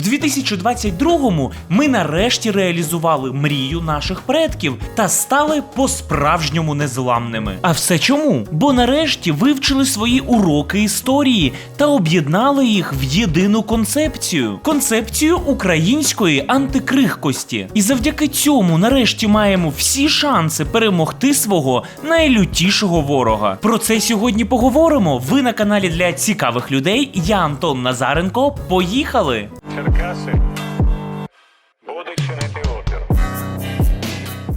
В 2022-му ми нарешті реалізували мрію наших предків та стали по-справжньому незламними. А все чому? Бо нарешті вивчили свої уроки історії та об'єднали їх в єдину концепцію концепцію української антикрихкості. І завдяки цьому нарешті маємо всі шанси перемогти свого найлютішого ворога. Про це сьогодні поговоримо. Ви на каналі для цікавих людей. Я Антон Назаренко. Поїхали! Черкаси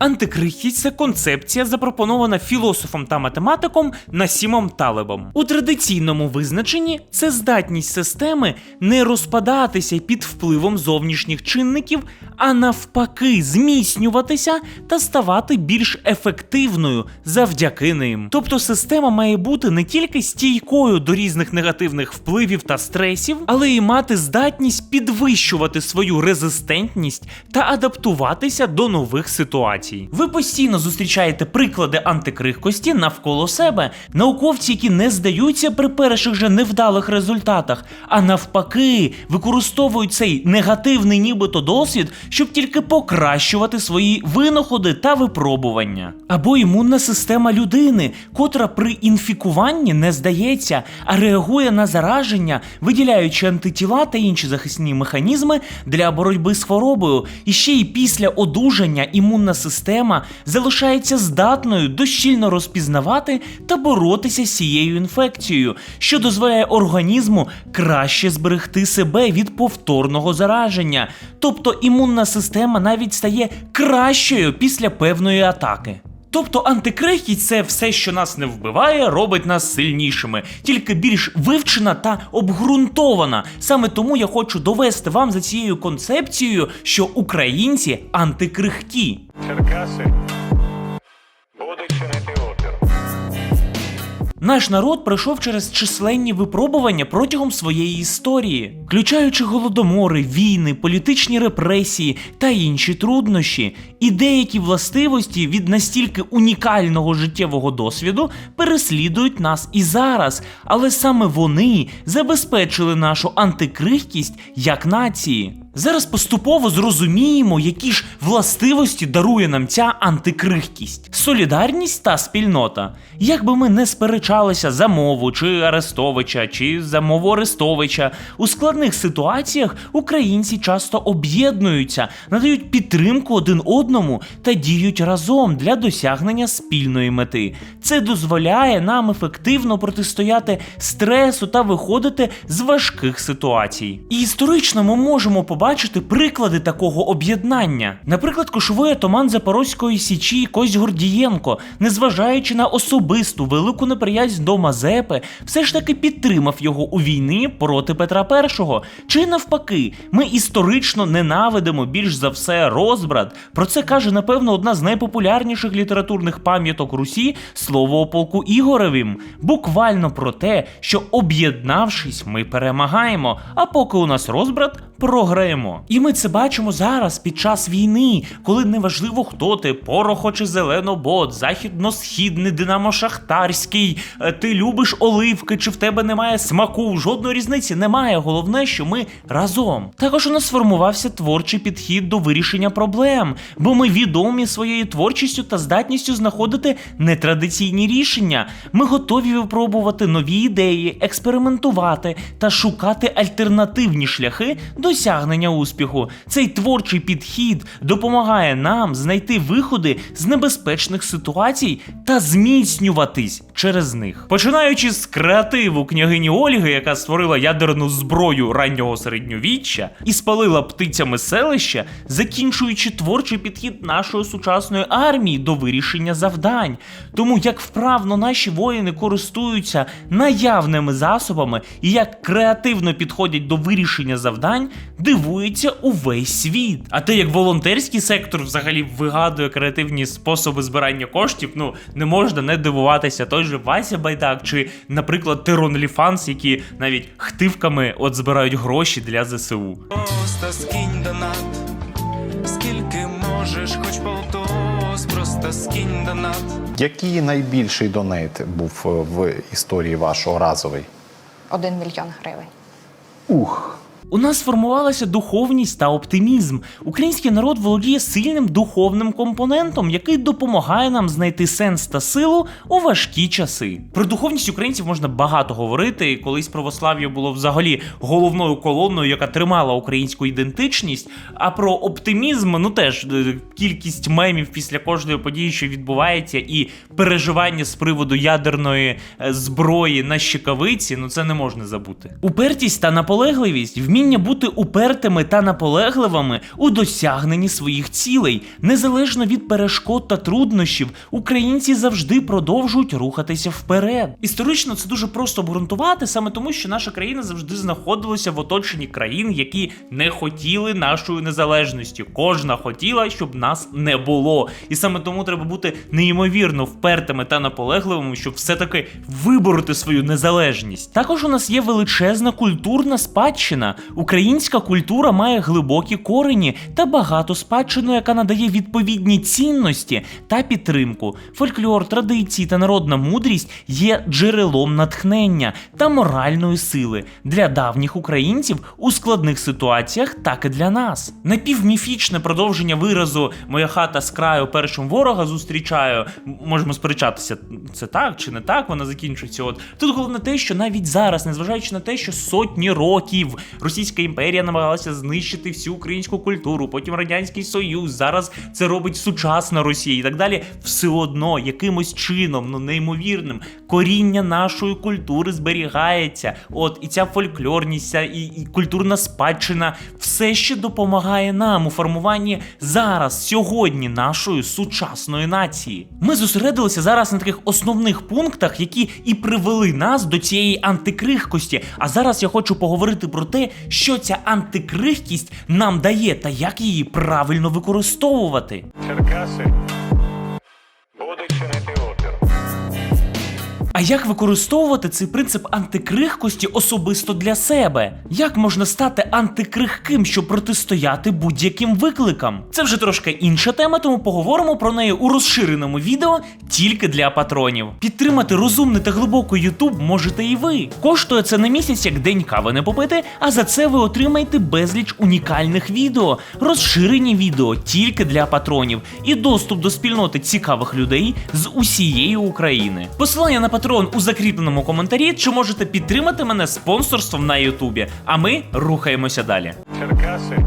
Антикрихкість це концепція, запропонована філософом та математиком Насімом Талебом. У традиційному визначенні це здатність системи не розпадатися під впливом зовнішніх чинників, а навпаки, зміцнюватися та ставати більш ефективною завдяки ним. Тобто система має бути не тільки стійкою до різних негативних впливів та стресів, але й мати здатність підвищувати свою резистентність та адаптуватися до нових ситуацій. Ви постійно зустрічаєте приклади антикрихкості навколо себе, науковці, які не здаються при перших же невдалих результатах, а навпаки, використовують цей негативний нібито досвід, щоб тільки покращувати свої винаходи та випробування. Або імунна система людини, котра при інфікуванні не здається, а реагує на зараження, виділяючи антитіла та інші захисні механізми для боротьби з хворобою. І ще й після одужання імунна система залишається здатною дощільно розпізнавати та боротися з цією інфекцією, що дозволяє організму краще зберегти себе від повторного зараження. Тобто імунна система навіть стає кращою після певної атаки. Тобто антикрихкість це все, що нас не вбиває, робить нас сильнішими, тільки більш вивчена та обґрунтована. Саме тому я хочу довести вам за цією концепцією, що українці антикрихкі. Черкаси. Наш народ пройшов через численні випробування протягом своєї історії, включаючи голодомори, війни, політичні репресії та інші труднощі. І деякі властивості від настільки унікального життєвого досвіду переслідують нас і зараз, але саме вони забезпечили нашу антикрихкість як нації. Зараз поступово зрозуміємо, які ж властивості дарує нам ця антикрихкість, солідарність та спільнота. Як би ми не сперечалися за мову чи Арестовича, чи за мову Арестовича, у складних ситуаціях українці часто об'єднуються, надають підтримку один одному та діють разом для досягнення спільної мети. Це дозволяє нам ефективно протистояти стресу та виходити з важких ситуацій. І історично ми можемо побачити приклади такого об'єднання. Наприклад, кошовий атаман Запорозької січі Кость Гордієнко, незважаючи на особисту велику неприязнь до Мазепи, все ж таки підтримав його у війні проти Петра І. Чи навпаки, ми історично ненавидимо більш за все розбрат. Про це каже, напевно, одна з найпопулярніших літературних пам'яток Русі слово о полку Ігоревім. Буквально про те, що об'єднавшись, ми перемагаємо, а поки у нас розбрат, програємо. І ми це бачимо зараз під час війни, коли неважливо хто ти, порохо чи зеленобот, західно-східний динамо шахтарський, е, ти любиш оливки, чи в тебе немає смаку, жодної різниці немає. Головне, що ми разом. Також у нас сформувався творчий підхід до вирішення проблем, бо ми відомі своєю творчістю та здатністю знаходити нетрадиційні рішення. Ми готові випробувати нові ідеї, експериментувати та шукати альтернативні шляхи досягнення успіху. Цей творчий підхід допомагає нам знайти виходи з небезпечних ситуацій та зміцнюватись через них. Починаючи з креативу княгині Ольги, яка створила ядерну зброю раннього середньовіччя і спалила птицями селища, закінчуючи творчий підхід нашої сучасної армії до вирішення завдань. Тому як вправно наші воїни користуються наявними засобами і як креативно підходять до вирішення завдань, дивується увесь світ. А те, як волонтерський сектор взагалі вигадує креативні способи збирання коштів, ну не можна не дивуватися. Той же Вася Байдак, чи, наприклад, Теронліфанс, які навіть хтивками от збирають гроші для ЗСУ. Просто скинь донат, скільки можеш, хоч полтос, просто скинь донат. Який найбільший донейт був е, в історії вашого разовий? Один мільйон гривень. Ух, У нас сформувалася духовність та оптимізм. Український народ володіє сильним духовним компонентом, який допомагає нам знайти сенс та силу у важкі часи. Про духовність українців можна багато говорити. Колись православ'я було взагалі головною колоною, яка тримала українську ідентичність. А про оптимізм, ну теж е, кількість мемів після кожної події, що відбувається, і переживання з приводу ядерної е, зброї на щекавиці, ну це не можна забути. Упертість та наполегливість, вміння бути упертими та наполегливими у досягненні своїх цілей, незалежно від перешкод та труднощів, українці завжди продовжують рухатися вперед. Історично це дуже просто обґрунтувати, саме тому, що наша країна завжди знаходилася в оточенні країн, які не хотіли нашої незалежності. Кожна хотіла, щоб нас не було. І саме тому треба бути неймовірно впертими та наполегливими, щоб все-таки вибороти свою незалежність. Також у нас є величезна культурна спадщина. Українська культура має глибокі корені та багато спадщину, яка надає відповідні цінності та підтримку. Фольклор, традиції та народна мудрість є джерелом натхнення та моральної сили для давніх українців у складних ситуаціях, так і для нас. Напівміфічне продовження виразу Моя хата з краю першим ворога зустрічаю. Можемо сперечатися, це так чи не так, вона закінчується. От тут головне те, що навіть зараз, незважаючи на те, що сотні років Російська імперія намагалася знищити всю українську культуру, потім Радянський Союз, зараз це робить сучасна Росія і так далі. Все одно якимось чином, ну неймовірним, коріння нашої культури зберігається. От і ця фольклорність, і, і культурна спадщина все ще допомагає нам у формуванні зараз, сьогодні нашої сучасної нації. Ми зосередилися зараз на таких основних пунктах, які і привели нас до цієї антикрихкості. А зараз я хочу поговорити про те, що ця антикрихкість нам дає та як її правильно використовувати. Черкаси А як використовувати цей принцип антикрихкості особисто для себе? Як можна стати антикрихким, щоб протистояти будь-яким викликам? Це вже трошки інша тема, тому поговоримо про неї у розширеному відео тільки для патронів. Підтримати розумний та глибокий Ютуб можете і ви. Коштує це на місяць як день кави не попити, а за це ви отримаєте безліч унікальних відео, розширені відео тільки для патронів і доступ до спільноти цікавих людей з усієї України. Посилання на патрон у закріпленому коментарі, чи можете підтримати мене спонсорством на Ютубі. А ми рухаємося далі. Черкаси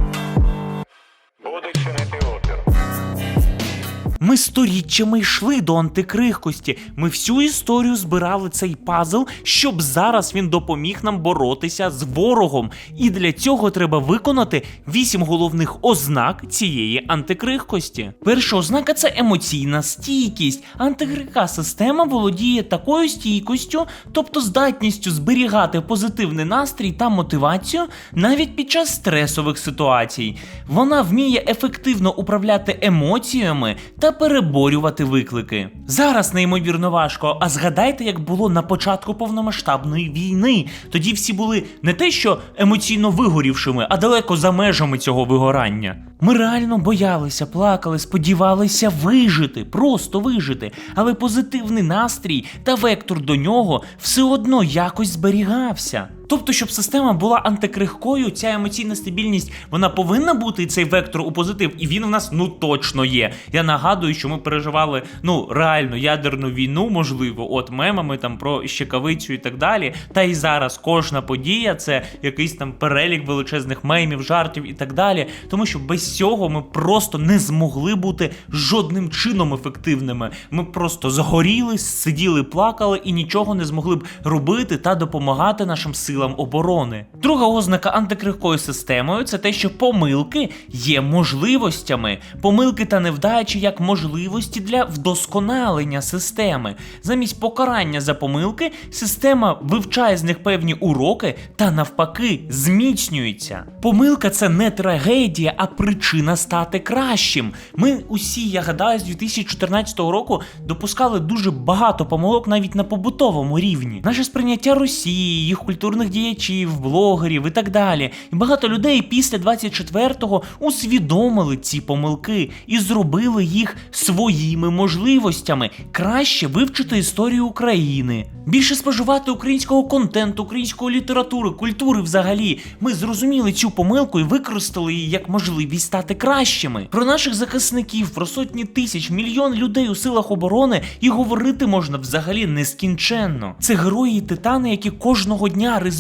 Ми сторіччями йшли до антикрихкості. Ми всю історію збирали цей пазл, щоб зараз він допоміг нам боротися з ворогом. І для цього треба виконати вісім головних ознак цієї антикрихкості. Перша ознака це емоційна стійкість. Антикрихка система володіє такою стійкістю, тобто здатністю зберігати позитивний настрій та мотивацію навіть під час стресових ситуацій. Вона вміє ефективно управляти емоціями та переборювати виклики. Зараз неймовірно важко, а згадайте, як було на початку повномасштабної війни. Тоді всі були не те, що емоційно вигорівшими, а далеко за межами цього вигорання. Ми реально боялися, плакали, сподівалися вижити, просто вижити. Але позитивний настрій та вектор до нього все одно якось зберігався. Тобто, щоб система була антикрихкою, ця емоційна стабільність вона повинна бути цей вектор у позитив, і він в нас ну точно є. Я нагадую, що ми переживали ну реально ядерну війну, можливо, от мемами там про щекавицю і так далі. Та і зараз кожна подія це якийсь там перелік величезних мемів, жартів і так далі. Тому що без цього ми просто не змогли бути жодним чином ефективними. Ми просто згоріли, сиділи, плакали і нічого не змогли б робити та допомагати нашим силам оборони. Друга ознака антикрихкою системою це те, що помилки є можливостями. Помилки та невдачі як можливості для вдосконалення системи. Замість покарання за помилки система вивчає з них певні уроки та навпаки зміцнюється. Помилка це не трагедія, а причина стати кращим. Ми усі, я гадаю, з 2014 року допускали дуже багато помилок навіть на побутовому рівні. Наше сприйняття Росії, їх культурних культурних діячів, блогерів і так далі. І багато людей після 24-го усвідомили ці помилки і зробили їх своїми можливостями краще вивчити історію України, більше споживати українського контенту, української літератури, культури взагалі. Ми зрозуміли цю помилку і використали її як можливість стати кращими. Про наших захисників, про сотні тисяч, мільйон людей у силах оборони і говорити можна взагалі нескінченно. Це герої і титани, які кожного дня ризикують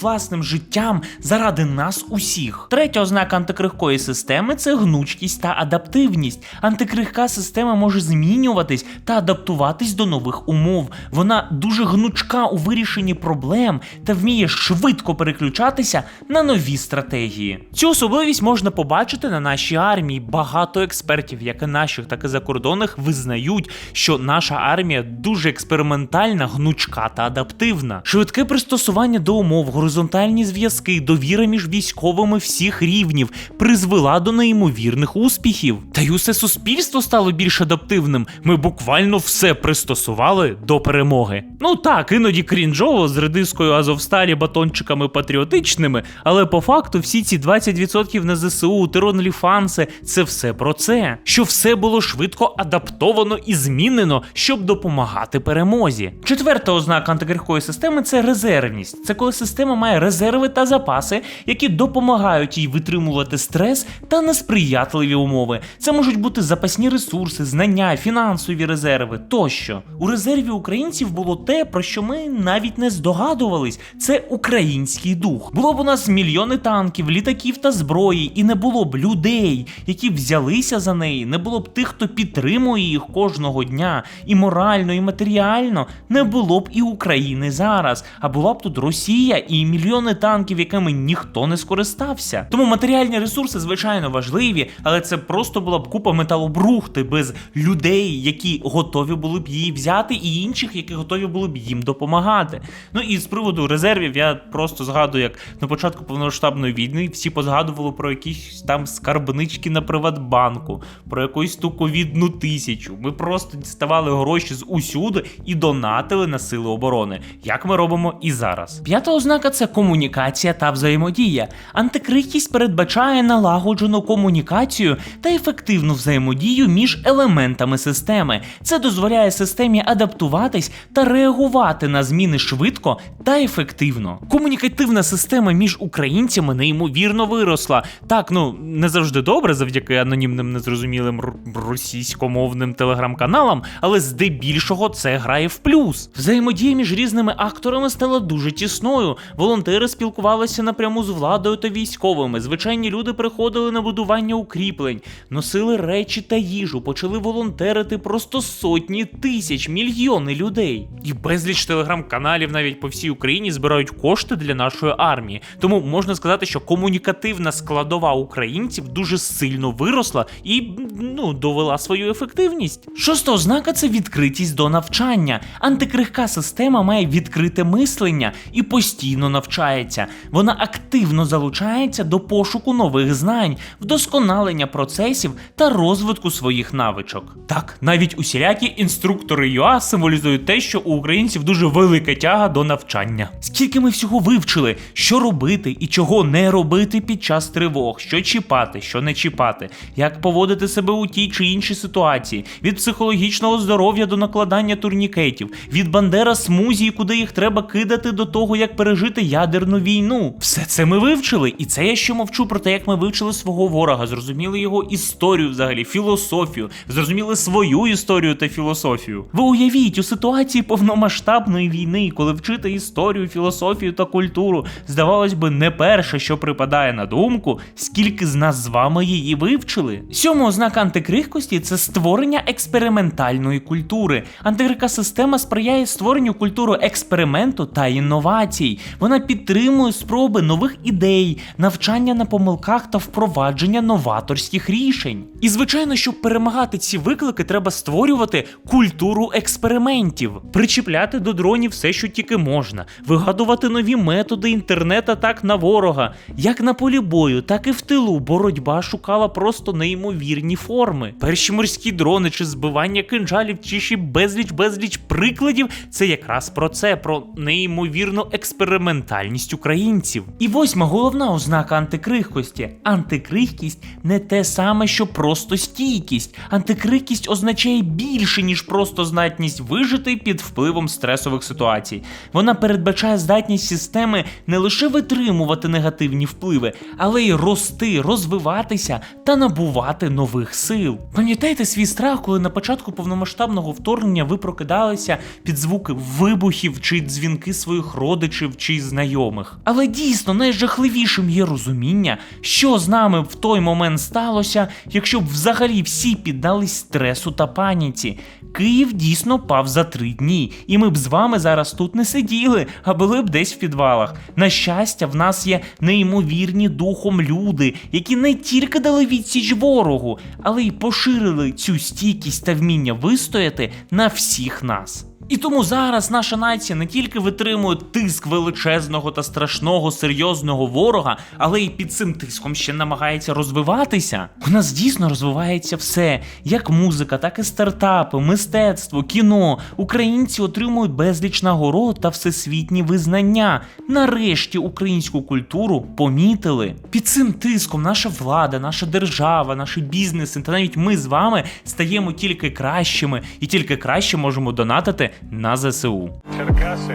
власним життям заради нас усіх. Третя ознака антикрихкої системи це гнучкість та адаптивність. Антикрихка система може змінюватись та адаптуватись до нових умов. Вона дуже гнучка у вирішенні проблем та вміє швидко переключатися на нові стратегії. Цю особливість можна побачити на нашій армії. Багато експертів, як і наших, так і закордонних, визнають, що наша армія дуже експериментальна, гнучка та адаптивна. Швидке пристосування до умов, горизонтальні зв'язки, довіра між військовими всіх рівнів призвела до неймовірних успіхів. Та й усе суспільство стало більш адаптивним. Ми буквально все пристосували до перемоги. Ну так, іноді крінжово з редискою Азовсталі, батончиками патріотичними, але по факту всі ці 20% на ЗСУ, Тиронліфанси це все про це. Що все було швидко адаптовано і змінено, щоб допомагати перемозі. Четверта ознака антикрихкої системи це резервність. Це коли система має резерви та запаси, які допомагають їй витримувати стрес та несприятливі умови. Це можуть бути запасні ресурси, знання, фінансові резерви тощо. У резерві українців було те, про що ми навіть не здогадувались. Це український дух. Було б у нас мільйони танків, літаків та зброї, і не було б людей, які взялися за неї, не було б тих, хто підтримує їх кожного дня, і морально, і матеріально не було б і України зараз. А була б тут Росія і мільйони танків, якими ніхто не скористався. Тому матеріальні ресурси, звичайно, важливі, але це просто була б купа металобрухти без людей, які готові були б її взяти, і інших, які готові були б їм допомагати. Ну і з приводу резервів я просто згадую, як на початку повномасштабної війни всі позгадували про якісь там скарбнички на Приватбанку, про якусь ту ковідну тисячу. Ми просто діставали гроші з усюди і донатили на сили оборони, як ми робимо і зараз. П'ята ознака це комунікація та взаємодія. Антикрихкість передбачає налагоджену комунікацію та ефективну взаємодію між елементами системи. Це дозволяє системі адаптуватись та реагувати на зміни швидко та ефективно. Комунікативна система між українцями неймовірно виросла. Так, ну не завжди добре завдяки анонімним незрозумілим російськомовним телеграм-каналам, але здебільшого це грає в плюс. Взаємодія між різними акторами стала дуже тісною. Волонтери спілкувалися напряму з владою та військовими. Звичайні люди приходили на будування укріплень, носили речі та їжу, почали волонтерити просто сотні тисяч, мільйони людей. І безліч телеграм-каналів навіть по всій Україні збирають кошти для нашої армії. Тому можна сказати, що комунікативна складова українців дуже сильно виросла і ну довела свою ефективність. Шоста ознака це відкритість до навчання. Антикрихка система має відкрите мислення і постійно навчається. Вона активно залучається до пошуку нових знань, вдосконалення процесів та розвитку своїх навичок. Так, навіть усілякі інструктори ЮА символізують те, що у українців дуже велика тяга до навчання. Скільки ми всього вивчили, що робити і чого не робити під час тривог, що чіпати, що не чіпати, як поводити себе у тій чи іншій ситуації, від психологічного здоров'я до накладання турнікетів, від бандера смузі, куди їх треба кидати до того, як пережити ядерну війну. Все це ми вивчили, і це я ще мовчу про те, як ми вивчили свого ворога, зрозуміли його історію, взагалі, філософію, зрозуміли свою історію та філософію. Ви уявіть у ситуації повномасштабної війни, коли вчити історію, філософію та культуру, здавалось би, не перше, що припадає на думку, скільки з нас з вами її вивчили. Сьома ознака антикрихкості це створення експериментальної культури. Антикрихка система сприяє створенню культури експерименту та інновацій. Вона підтримує спроби нових ідей, навчання на помилках та впровадження новаторських рішень. І звичайно, щоб перемагати ці виклики, треба створювати культуру експериментів, причіпляти до дронів все, що тільки можна, вигадувати нові методи інтернет-атак на ворога. Як на полі бою, так і в тилу боротьба шукала просто неймовірні форми. Перші морські дрони чи збивання кинжалів, чи ще безліч безліч прикладів. Це якраз про це, про неймовірну експериментальність українців. І восьма головна ознака антикрихкості. Антикрихкість не те саме, що просто стійкість. Антикрихкість означає більше, ніж просто здатність вижити під впливом стресових ситуацій. Вона передбачає здатність системи не лише витримувати негативні впливи, але й рости, розвиватися та набувати нових сил. Пам'ятаєте свій страх, коли на початку повномасштабного вторгнення ви прокидалися під звуки вибухів чи дзвінки своїх родичів чи знайомих. Але дійсно найжахливішим є розуміння, що з нами в той момент сталося, якщо б взагалі всі піддались стресу та паніці. Київ дійсно пав за три дні, і ми б з вами зараз тут не сиділи, а були б десь в підвалах. На щастя, в нас є неймовірні духом люди, які не тільки дали відсіч ворогу, але й поширили цю стійкість та вміння вистояти на всіх нас. І тому зараз наша нація не тільки витримує тиск величезного та страшного серйозного ворога, але й під цим тиском ще намагається розвиватися. У нас дійсно розвивається все, як музика, так і стартапи, мистецтво, кіно. Українці отримують безліч нагород та всесвітні визнання. Нарешті українську культуру помітили. Під цим тиском наша влада, наша держава, наші бізнеси та навіть ми з вами стаємо тільки кращими і тільки краще можемо донатити на ЗСУ. Черкаси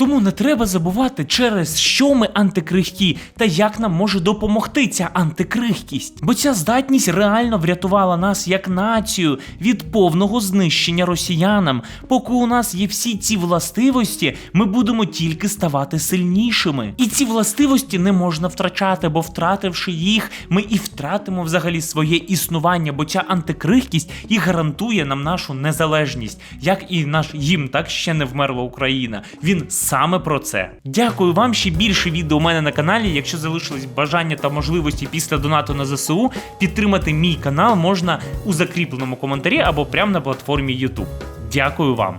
Тому не треба забувати, через що ми антикрихкі та як нам може допомогти ця антикрихкість. Бо ця здатність реально врятувала нас як націю від повного знищення росіянам. Поки у нас є всі ці властивості, ми будемо тільки ставати сильнішими. І ці властивості не можна втрачати, бо втративши їх, ми і втратимо взагалі своє існування, бо ця антикрихкість і гарантує нам нашу незалежність, як і наш гімн, так ще не вмерла Україна. Він саме про це. Дякую вам ще більше відео у мене на каналі. Якщо залишились бажання та можливості після донату на ЗСУ, підтримати мій канал можна у закріпленому коментарі або прямо на платформі YouTube. Дякую вам.